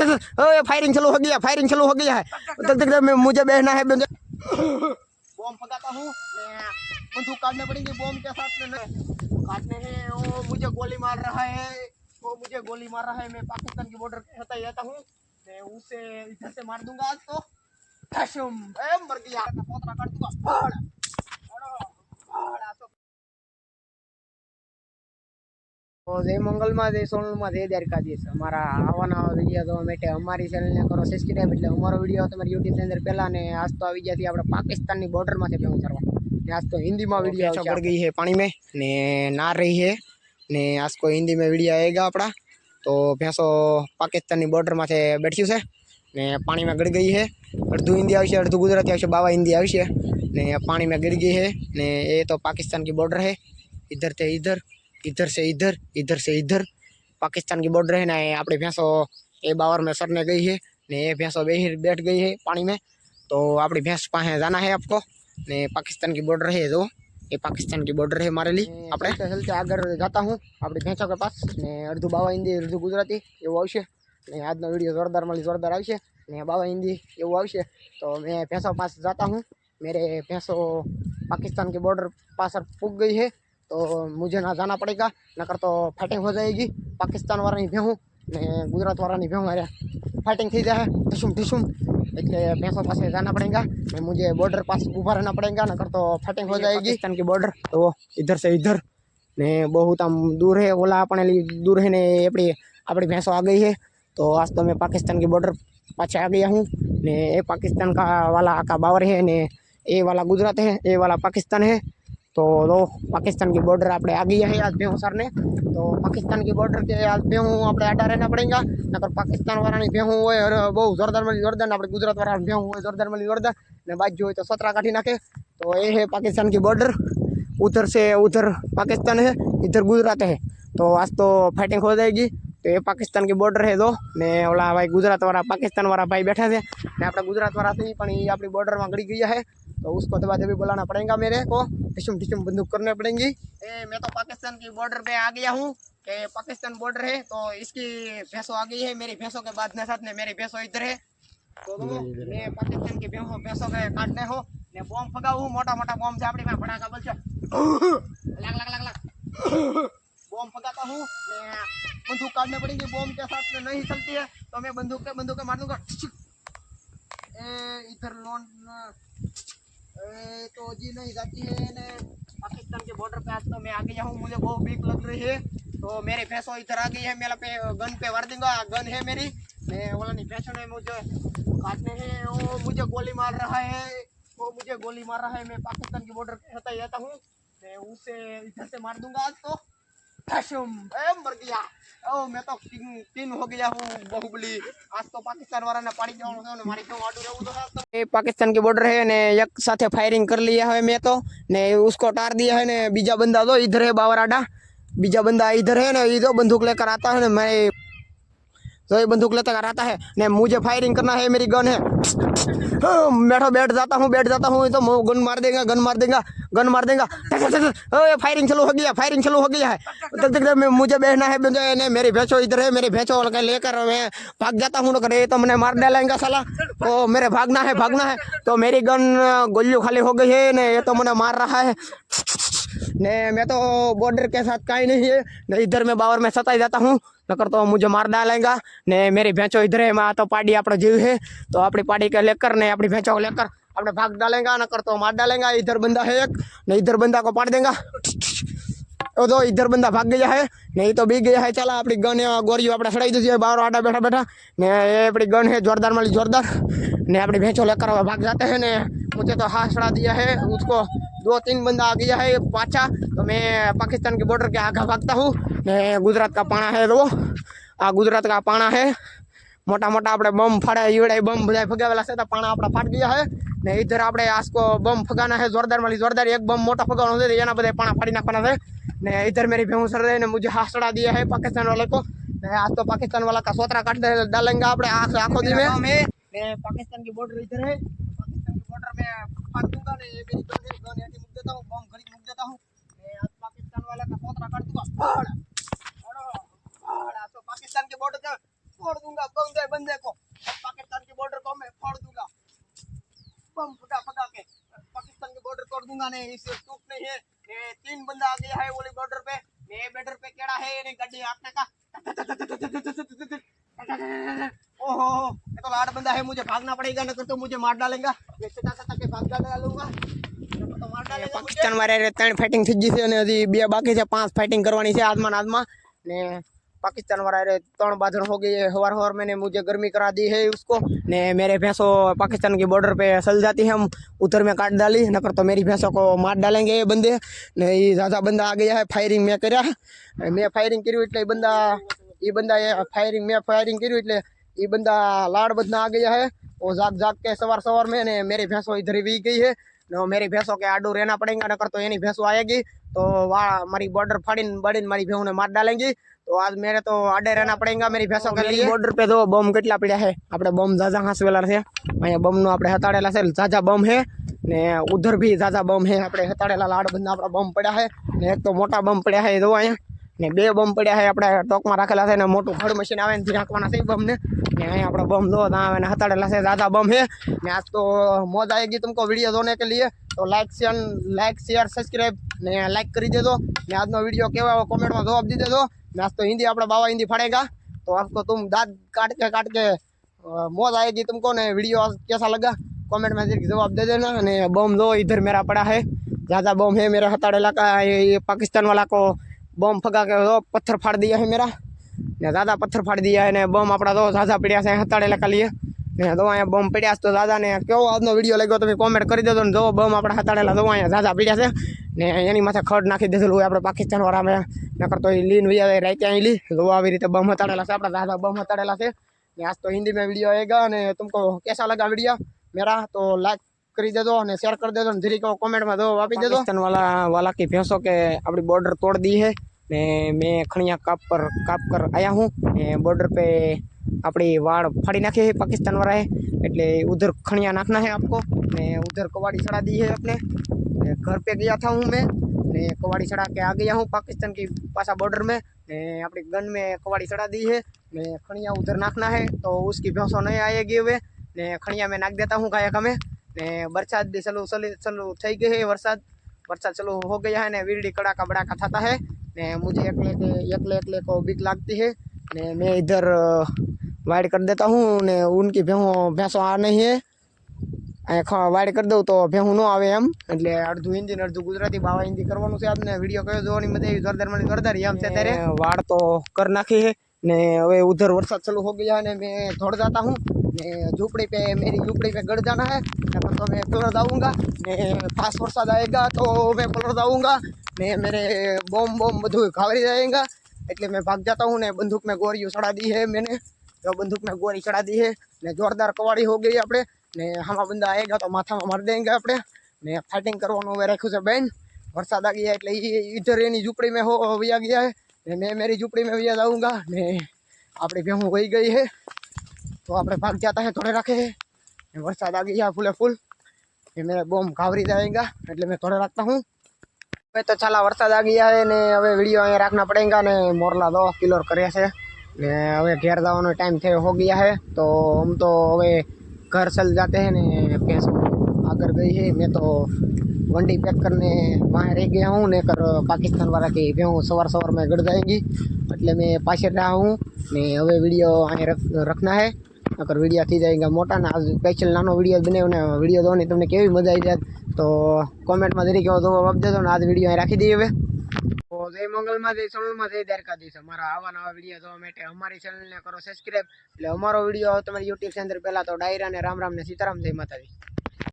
अच्छा, अच्छा, अच्छा। ओए फायरिंग चालू हो गया फायरिंग चालू हो गया है तक तक मुझे बहना है बॉम्ब पकाता हूँ बंदूक काटने पड़ेंगे बॉम्ब के साथ में काटने हैं मुझे गोली मार रहा है वो मुझे गोली मार रहा है मैं पाकिस्तान की बॉर्डर रहता ही रहता हूँ मैं उसे इधर से मार दूंगा आज तो मर गया पोतरा काट दूंगा જય મંગલમાં જય સોનલમાં જય દ્વારકાધીશ અમારા આવવાના વિડીયો જોવા માટે અમારી ચેનલને કરો સબસ્ક્રાઈબ એટલે અમારો વિડીયો તમારી યુટ્યુબની અંદર પહેલાં ને આજ તો આવી ગયા આપણે પાકિસ્તાનની બોર્ડરમાંથી ભેગું કરવા ને આજ તો હિન્દીમાં વિડીયો ચપડ ગઈ છે પાણી મેં ને ના રહી છે ને આજ કોઈ હિન્દીમાં મેં વિડીયો આવેગા આપણા તો ભેંસો પાકિસ્તાનની બોર્ડરમાંથી બેઠ્યું છે ને પાણીમાં ગળી ગઈ છે અડધું હિન્દી આવશે અડધું ગુજરાતી આવશે બાવા હિન્દી આવશે ને પાણીમાં ગળી ગઈ છે ને એ તો પાકિસ્તાન કી બોર્ડર હે ઇધર તે ઇધર इधर से इधर इधर से इधर पाकिस्तान की बॉर्डर है ना अपनी भैंसों ए बावर में सरने गई है ने ये भैंसों बेहर बैठ गई है पानी में तो अपनी भैंस पाए जाना है आपको ने पाकिस्तान की बॉर्डर है जो ये पाकिस्तान की बॉर्डर है हमारे लिए अपने चलते आगे जाता हूँ अपनी भैंसों के पास ने अर्धु बाबा हिंदी अर्धु गुजराती एवं आवश्य वीडियो जोरदार વિડીયો जोरदार મળી જોરદાર આવશે ને બાવા હિન્દી એવું આવશે तो मैं भैंसों पास जाता हूँ मेरे भैंसों पाकिस्तान કે बॉर्डर पास પૂગ गई है तो मुझे ना जाना पड़ेगा ना कर तो फाइटिंग हो जाएगी पाकिस्तान वाले ने बेहु ने गुजरात वाले ने बे मारे फाइटिंग થઈ જાહે સુમ ઢી સુમ એટલે ભેસો પાછે જના પડેગા મેં مجھے બોર્ડર પાસે ઊભો રહેના પડેગા નકર તો ફાઈટિંગ હો જાયેગી પાકિસ્તાન કે બોર્ડર તો इधर से इधर ને બહુ આમ દૂર હે ઓલા આપણે દૂર હે ને આપડી આપડી ભેસો આ ગઈ હે તો આજ તો મેં પાકિસ્તાન કે બોર્ડર પાછે આ ગઈ હું ને એ પાકિસ્તાન કા વાલા આકા બાવ રહે ને એ વાલા ગુજરાત હે એ વાલા પાકિસ્તાન હે તો દો પાકિસ્તાન કી બોર્ડર આપણે આગીયા હે આજ ભેંસરને તો પાકિસ્તાન કી બોર્ડર કે હાલ ભેં હું આપણે અટારે ના પડેગા નકર પાકિસ્તાન વારાની ભેં હું હોય બહુ જોરદાર મલી જોરદાર આપણે ગુજરાત વારાની ભેં હું હોય જોરદાર મલી જોરદાર ને બાજ્યો હોય તો સત્રા કાઠી નાકે તો એ હે પાકિસ્તાન કી બોર્ડર ઉતર સે ઉધર પાકિસ્તાન હે ઇધર ગુજરાત હે તો આજ તો ફાઈટિંગ હો જાયેગી તો એ પાકિસ્તાન કી બોર્ડર હે દો મે ઓલા ભાઈ ગુજરાત વારા પાકિસ્તાન વારા ભાઈ બેઠા છે ને આપણે ગુજરાત વારા છે પણ એ આપડી બોર્ડર માં ગડી ગયા છે તો ઉસકો તમાથે ભી બોલાના પડેગા મેરે કો किस्म किस्म बंदूक करने पड़ेंगे ए, मैं तो पाकिस्तान की बॉर्डर पे आ गया हूँ पाकिस्तान बॉर्डर है तो इसकी भैंसों आ गई है मेरी भैंसों के बाद में साथ ने मेरी भैंसों इधर है तो मैं पाकिस्तान की भैंसों के काटने हो ने बॉम फगा हूँ मोटा मोटा बॉम झापड़ी में फटाका बोल लग लग लग लग बॉम्ब फगाता हूँ बंदूक काटने पड़ेगी बॉम के साथ में नहीं चलती है तो मैं बंदूक के बंदूक मार दूंगा इधर लोन तो जी नहीं जाती है ने पाकिस्तान के बॉर्डर पे आज तो मैं आ गया हूँ मुझे बहुत भीख लग रही है तो मेरे भैंसों इधर आ गई है मेरा पे गन पे भर दूंगा गन है मेरी मैं बोला नहीं भैंसों ने मुझे काटने हैं वो मुझे गोली मार रहा है वो मुझे गोली मार रहा है मैं पाकिस्तान के बॉर्डर पे रहता ही रहता हूँ मैं उसे इधर से मार दूंगा आज तो मर गया ओ मैं तो तीन, तीन हो गया हूँ बहुबली आज तो पाकिस्तान वाला ने ने मारी आडू तो। ये पाकिस्तान के बॉर्डर है ने एक साथ फायरिंग कर लिया है मैं तो ने उसको टार दिया है ने बीजा बंदा दो तो इधर है बावराडा बीजा बंदा इधर है ना इधर तो बंदूक लेकर आता है ना मैं तो ये बंदूक लेता कर आता है नहीं मुझे फायरिंग करना है मेरी गन है हाँ, बैठो बैठ जाता हूँ बैठ जाता हूँ तो गन मार देगा गन मार देगा गन मार देगा फायरिंग चलो हाँ, हो गया फायरिंग चलो हो गया है तक तक मुझे बैठना है नहीं मेरी भैंसो इधर है मेरी भैंसो लेकर मैं भाग जाता हूँ अरे तो मैंने मार डालेंगे सला तो मेरे भागना है भागना है तो मेरी गन गोलियों खाली हो गई है न ये तो मैंने मार रहा है नहीं मैं तो बॉर्डर के साथ का ही नहीं है इधर मैं बावर में सताई जाता हूँ नकर तो मुझे मार डालेगा ने मेरी भैंसो इधर है मैं तो पाड़ी आप जीव है तो अपनी पाड़ी के लेकर ने अपनी भैंसों को लेकर अपने भाग डालेंगे नकर तो मार डालेंगे इधर बंदा है एक नहीं इधर बंदा को पाट देगा वो तो इधर बंदा भाग गया है नहीं तो बीग गया है चला अपनी गन है गोरियो अपने सड़ाई दीजिए बाहर आटा बैठा बैठा ने ये अपनी गन है जोरदार माली जोरदार ने अपनी भैंसों लेकर भाग जाते हैं ने मुझे तो हाथ सड़ा दिया है उसको दो तीन बंदा आ गया है पाचा तो मैं पाकिस्तान के बॉर्डर के आगे भागता हूँ ને ગુજરાત કા પાણા હે જો આ ગુજરાત કા પાણા હે મોટા મોટા આપણે બમ ફાડે ઈડે બમ ફગાવેલા છે તો પાણા આપડા ફાટ ગયા છે ને ઈધર આપણે આસ્કો બમ ફગાના છે जोरदार мали जोरदार એક બમ મોટો ફગાવાનો છે જેના બધાય પાણા ફાડી નાખવાના છે ને ઈધર મેરી ભેંસ રઈ ને મુજે હાસડા દિયા હે પાકિસ્તાન વાલે કો આજે તો પાકિસ્તાન વાલા કા સોતરા કટ દે દાલંગા આપણે આખો આખો દિને મે પાકિસ્તાન ની બોર્ડર ઈધર હે પાકિસ્તાન ની બોર્ડર મે પતુંગા ને મેરી પાસે ધાનિયાની મુદ્દતા હું બમ ખરીદ મુક દેતા હું એ આજ પાકિસ્તાન વાલા કા સોતરા કટ દુંગા ને ઈસે ચોક નહી હે કે તીન બંદા આ ગયા હે ઓલી બોર્ડર પે મે બેટર પે કેડા હે એને ગડી આકના કા ઓહો એ તો લાડ બંદા હે મુજે ભાગના પડેગા નકર તો મુજે માર ડાલેગા બેચે તા સકે ભાગ ડાલે લઉંગા તો માર ડાલેગા પચ્ચન માર્યા રે ત્રણ ફાઈટિંગ થઈ ગઈ છે અને હજી બે બાકી છે પાંચ ફાઈટિંગ કરવાની છે આદમન આદમન ને पाकिस्तान वाला रे ત્રણ हो गई है हर हर मैंने मुझे गर्मी करा दी है उसको ने मेरे भैंसों पाकिस्तान की बॉर्डर पे सल जाती है हम उधर में काट डाली न कर तो मेरी भैंसों को मार डालेंगे ये बंदे ने ये ज़्यादा बंदा आ गया है फायरिंग मैं करा मैं फायरिंग करी इतने बंदा ये बंदा ये फायरिंग ફાયરિંગ फायरिंग करी इतने ये बंदा लाड़ बदना आ गया है वो जाग जाग के सवार सवार में ने मेरी भैंसों इधर भी गई है न मेरी भैंसों के आडू रहना पड़ेगा कर तो यही भैंसों आएगी तो वहाँ हमारी बॉर्डर फाड़ी बड़ी हमारी भैंसों ने मार डालेंगी તો આજ મેરે તો આડે રેના પડેગા મારી ફેસો કરી લે બોર્ડર પે તો બોમ્બ કેટલા પડ્યા છે આપણે બોમ્બ જાજા હાસવેલા છે આયા બમનો આપણે હતાડેલા છે જાજા બોમ્બ છે ને ઉધર ભી જાજા બોમ્બ છે આપણે હતાડેલા લાડો બંદના આપણો બોમ્બ પડ્યા છે ને એક તો મોટો બોમ્બ પડ્યા છે જો આ ને બે બોમ્બ પડ્યા છે આપણે ટોક માં રાખેલા છે ને મોટું ફડ મશીન આવે ને ઠાકવાના છે બોમ્બ ને ને આયા આપણો બોમ્બ જો તા આવે ને હતાડેલા છે જાજા બોમ્બ છે ને આજ તો મોજ આયegi તમકો વિડિયો જોને કે લિયે તો like share like share subscribe ને લાઈક કરી દેજો ને આજનો વિડિયો કેવો કોમેન્ટ માં જવાબ દીજો नाश्तो हिंदी अपना बाबा हिंदी पढ़ेगा तो आपको तुम दांत काट के काट के मौत आएगी तुमको ने वीडियो कैसा लगा कमेंट में जवाब दे देना ने बम दो इधर मेरा पड़ा है ज़्यादा बम है मेरा हताड़ इलाका ये, ये पाकिस्तान वाला को बम फगा के दो पत्थर फाड़ दिया है मेरा ने ज़्यादा पत्थर फाड़ दिया है ने बम अपना दो ज़्यादा पीड़िया से हताड़ इलाका लिए ને તો આ બમ પડ્યા તો दादा ને કેવો આનો વિડિયો લાગ્યો તમે કોમેન્ટ કરી દેજો ને જો બમ આપણા હાટાડેલા જો આયા दादा પડ્યા છે ને એની માથે ખડ નાખી દેલું આપણે પાકિસ્તાનવાળા મે નકર તો એ લિન વયા દે રાખ્યા એ લી જો આવી રીતે બમ હતાડેલા છે આપણા दादा બમ હતાડેલા છે ને આજ તો હિન્દી મે વિડિયો આય ગયો ને તમને કેવો لگا વિડિયો મેરા તો લાઈક કરી દેજો ને શેર કરી દેજો ને ધરી કોમેન્ટ માં જો આપી દેજો પાકિસ્તાનવાળા વાલા કે ભેંસો કે આપડી બોર્ડર તોડ દી છે ને મે ખણીયા કાપર કાપકર આયા હું ને બોર્ડર પે आपरी वाळ फडी नाखे पाकिस्तान वरा है એટલે ઉધર ખણિયા નાખના હે આપકો મે ઉધર કવાડી સડા દી હે આપણે ને ઘર પે ગયા થા હું મે ને કવાડી સડા કે આ ગયા હું પાકિસ્તાન કે પાસા બોર્ડર મે ને આપડી ગન મે કવાડી સડા દી હે મે ખણિયા ઉધર નાખના હે તો ઉસકી ભસો નહી આયેગી વે ને ખણિયા મે નાખ દેતા હું કાયા કમે ને વરસાદ ચલો ચલે ચલો થઈ ગઈ હે વરસાદ વરસાદ ચલો હો ગયા હે ને વીરડી કડા કડા કા થાતા હે ને મુજે એકલે એકલે એકલે કો બીક લાગતી હે ને મે ઈધર વાડ કરી દેતો હું ને ઉનકી ભેંસો ભેંસો આ નહી હે આ વાડ કરી દઉ તો ભેંસો નો આવે એમ એટલે અડધું ઇન્જીનર અડધું ગુજરાતી ભાવા ઇન્દી કરવાનું છે આને વિડિયો કયો જોવાની મતે ગરદર મલી ગરદર આમ છે ત્યારે વાડ તો કરી નાખી છે ને હવે ઉધર વરસાદ ચાલુ હો ગયા ને મે થોડું જાતા હું ને ઝૂપડી પે એમની ઝૂપડી પે ગડદાણા છે તો તમે ખલો જાઉંગા ને પાંચ વર્ષ આયેગા તો મે ખલો જાઉંગા ને મેરે બોમ બોમ બધું ખાવી જાયેગા એટલે મે ભાગ જાતો હું ને બંદૂક મે ગોર્યું સડા દી હે મેને જો બંદૂક ને ગોરી છાડી દે હે ને જોરદાર કવાડી હો ગઈ આપણે ને હામા બંદા આય જા તો માથા માં માર દેંગે આપણે ને ફાટિંગ કરવાનો વે રાખી છે બેન વરસાદ આવી ગયા એટલે ઈ ઈ ધરે ની ઝૂપડી મે હો વયા ગયા હે ને મે મારી ઝૂપડી મે વયા જાઉંગા ને આપડે ઘેમું ગઈ ગઈ હે તો આપણે ભાગ જાતા હે થોડે રાખે ને વરસાદ આવી ગયા ફૂલે ફૂલ કે મે બોમ ગાવરી જ આવેગા એટલે મે થોડે રાખતો હું ભઈ તો ચાલા વરસાદ આવી ગયા હે ને હવે વિડિયો આયા રાખના પડેગા ને મોરલા 10 કિલો કરે છે ને હવે ઘેર જવાનો ટાઈમ થયો હો ગયા હે તો આમ તો હવે ઘર ચલ જાતે હે ને ભેંસ આગળ ગઈ હે મેં તો વંડી પેક કરીને બહાર રહી ગયા હું ને કર પાકિસ્તાન વાળાથી કે સવાર સવાર મેં ગઢ જાયગી એટલે મેં પાછળ રહ્યા હું ને હવે વિડીયો અહીં રખના હે નકર વિડીયો થઈ જાય મોટા ને આજ સ્પેશિયલ નાનો વિડીયો બનાવ્યો ને વિડીયો દો જોવાની તમને કેવી મજા આવી જાય તો કોમેન્ટમાં જરી કેવો જોવા આપજો ને આજ વિડીયો અહીં રાખી દઈએ હવે જય મંગલમાં જય સોનલમાં જય દ્વારકાધીશ અમારા આવા નવા વિડીયો જોવા માટે અમારી ચેનલને કરો સબસ્ક્રાઈબ એટલે અમારો વિડીયો તમારી યુટ્યુબ ચેનલ પહેલાં તો ડાયરા અને રામ રામ ને સીતારામ જય માતાજી